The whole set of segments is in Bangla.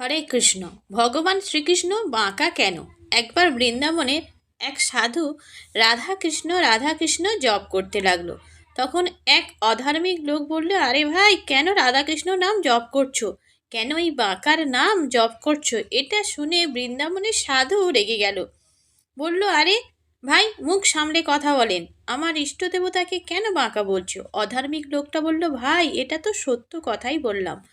হরে কৃষ্ণ। ভগবান শ্রীকৃষ্ণ বাঁকা কেন? একবার বৃন্দাবনে এক সাধু রাধা কৃষ্ণ রাধা কৃষ্ণ জপ করতে লাগল। তখন এক অধার্মিক লোক বলল, আরে ভাই, কেন রাধাকৃষ্ণ নাম জপ করছ? কেন এই বাঁকার নাম জপ করছ? এটা শুনে বৃন্দাবনের সাধু রেগে গেল। বলল, আরে ভাই, মুখ সামলে কথা বলেন। আমার ইষ্ট দেবতাকে কেন বাঁকা বলছো? অধার্মিক লোকটা বলল, ভাই, এটা তো সত্য কথাই বললাম।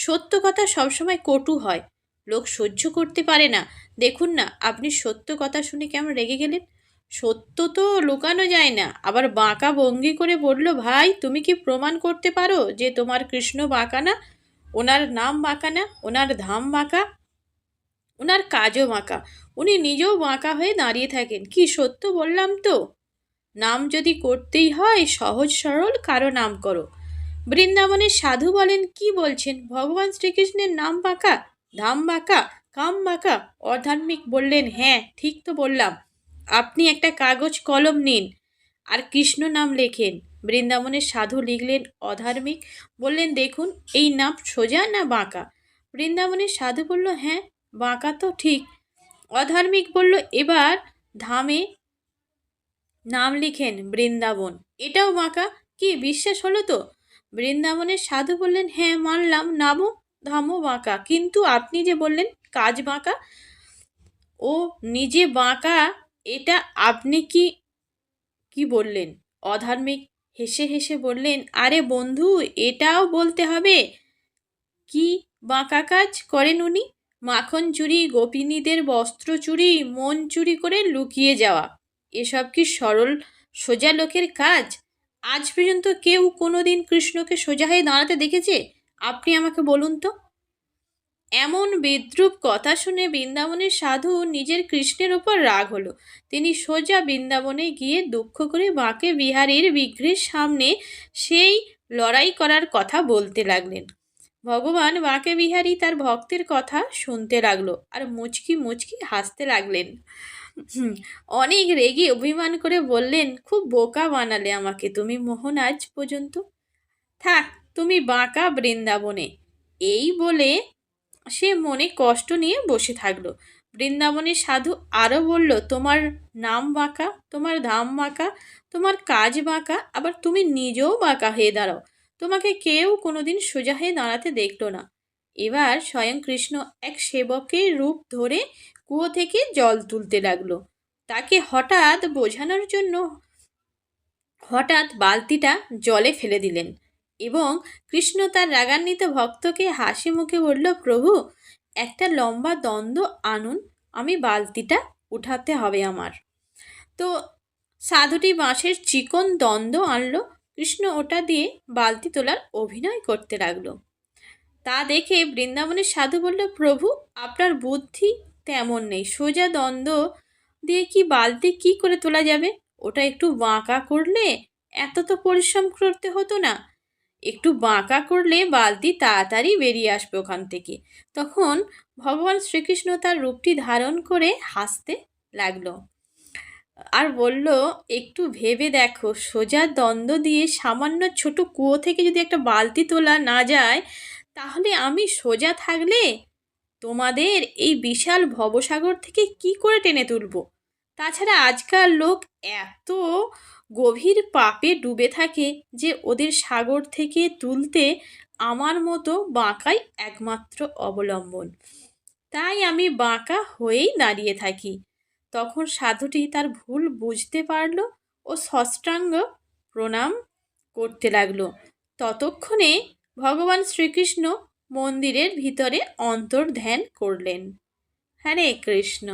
সত্য কথা সবসময় কটু হয়। লোক সহ্য করতে পারে না। দেখুন না, আপনি সত্য কথা শুনে কেমন রেগে গেলেন? সত্য তো লুকানো যায় না। আবার বাঁকা ভঙ্গি করে বলল, ভাই, তুমি কি প্রমাণ করতে পারো যে তোমার কৃষ্ণ বাঁকা না? ওনার নাম বাঁকা না? ওনার ধাম বাঁকা? ওনার কাজও বাঁকা? উনি নিজেও বাঁকা হয়ে দাঁড়িয়ে থাকেন। কি সত্য বললাম তো? নাম যদি করতেই হয়, সহজ সরল কারও নাম করো। বৃন্দাবনের সাধু বলেন, কি বলছেন? ভগবান শ্রীকৃষ্ণের নাম বাঁকা ধাম বাঁকা কাম বাঁকা অধার্মিক বললেন হ্যাঁ ঠিক তো বললাম। আপনি একটা কাগজ কলম নিন আর কৃষ্ণ নাম লেখেন। বৃন্দাবনের সাধু লিখলেন, অধার্মিক? বললেন, দেখুন, এই নাম সোজা না বাঁকা? বৃন্দাবনের সাধু বলল হ্যাঁ বাঁকা তো ঠিক। অধার্মিক বলল, এবার ধামে নাম লিখেন বৃন্দাবন। এটাও বাঁকা? কি, বিশ্বাস হলো তো? বৃন্দাবনের সাধু বললেন হ্যাঁ মানলাম। নামও ধামও বাঁকা। কিন্তু আপনি যে বললেন, কাজ বাঁকা, ও নিজে বাঁকা, এটা আপনি কি কি বললেন? অধার্মিক হেসে হেসে বললেন, আরে বন্ধু, এটাও বলতে হবে। কি বাঁকা কাজ করেন উনি? মাখন চুরি, গোপিনীদের বস্ত্র চুরি, মন চুরি করে লুকিয়ে যাওয়া। এসব কি সরল, সোজা লোকের কাজ? আজ পর্যন্ত কেউ কোনো দিন কৃষ্ণকে সোজা হয়ে দাঁড়াতে দেখেছে? আপনি আমাকে বলুন তো। এমন বিদ্রুপ কথা শুনে বৃন্দাবনের সাধু নিজের কৃষ্ণের ওপর রাগ হলো। তিনি সোজা বৃন্দাবনে গিয়ে দুঃখ করে বাঁকে বিহারীর বিগ্রহের সামনে সেই লড়াই করার কথা বলতে লাগলেন। ভগবান বাঁকে বিহারী তার ভক্তের কথা শুনতে লাগল আর মুচকি মুচকি হাসতে লাগলেন। অনেক রেগে অভিমান করে বললেন, খুব বোকা বানালে আমাকে তুমি মোহন আজ পর্যন্ত? থাক, তুমি বাঁকা বৃন্দাবনে। এই বলে সে মনে কষ্ট নিয়ে বসে থাকল। বৃন্দাবনের সাধু আরও বলল, তোমার নাম বাঁকা, তোমার ধাম বাঁকা, তোমার কাজ বাঁকা, আবার তুমি নিজেও বাঁকা হয়ে দাঁড়াও। তোমাকে কেউ কোনোদিন সোজা হয়ে দাঁড়াতে দেখল না। এবার স্বয়ং কৃষ্ণ এক সেবকের রূপ ধরে কুয়ো থেকে জল তুলতে লাগল। তাকে হঠাৎ বোঝানোর জন্য হঠাৎ বালতিটা জলে ফেলে দিলেন এবং কৃষ্ণ তার রাগান্বিত ভক্তকে হাসি মুখে বলল, প্রভু, একটা লম্বা দ্বন্দ্ব আনুন, আমি বালতিটা উঠাতে হবে আমার। তো সাধুটি বাঁশের চিকন দ্বন্দ্ব আনলো। কৃষ্ণ ওটা দিয়ে বালতি তোলার অভিনয় করতে লাগল। তা দেখে বৃন্দাবনের সাধু বলল, প্রভু, আপনার বুদ্ধি তেমন নেই। সোজা দ্বন্দ্ব দিয়ে কি বালতি কি করে তোলা যাবে? ওটা একটু বাঁকা করলে এত তো পরিশ্রম করতে হতো না। একটু বাঁকা করলে বালতি তাড়াতাড়ি বেরিয়ে আসবে ওখান থেকে। তখন ভগবান শ্রীকৃষ্ণ তার রূপটি ধারণ করে হাসতে লাগল। আর বলল, একটু ভেবে দেখো, সোজা দ্বন্দ্ব দিয়ে সামান্য ছোট কুয়ো থেকে যদি একটা বালতি তোলা না যায় তাহলে আমি সোজা থাকলে তোমাদের এই বিশাল ভবসাগর থেকে কি করে টেনে তুলব? তাছাড়া আজকাল লোক এত গভীর পাপে ডুবে থাকে যে ওদের সাগর থেকে তুলতে আমার মতো বাঁকাই একমাত্র অবলম্বন। তাই আমি বাঁকা হয়েই দাঁড়িয়ে থাকি। তখন সাধুটি তার ভুল বুঝতে পারল ও ষষ্ঠাঙ্গ প্রণাম করতে লাগল। ততক্ষণে ভগবান শ্রীকৃষ্ণ মন্দিরের ভিতরে অন্তর্ধ্যান করলেন। হরে কৃষ্ণ।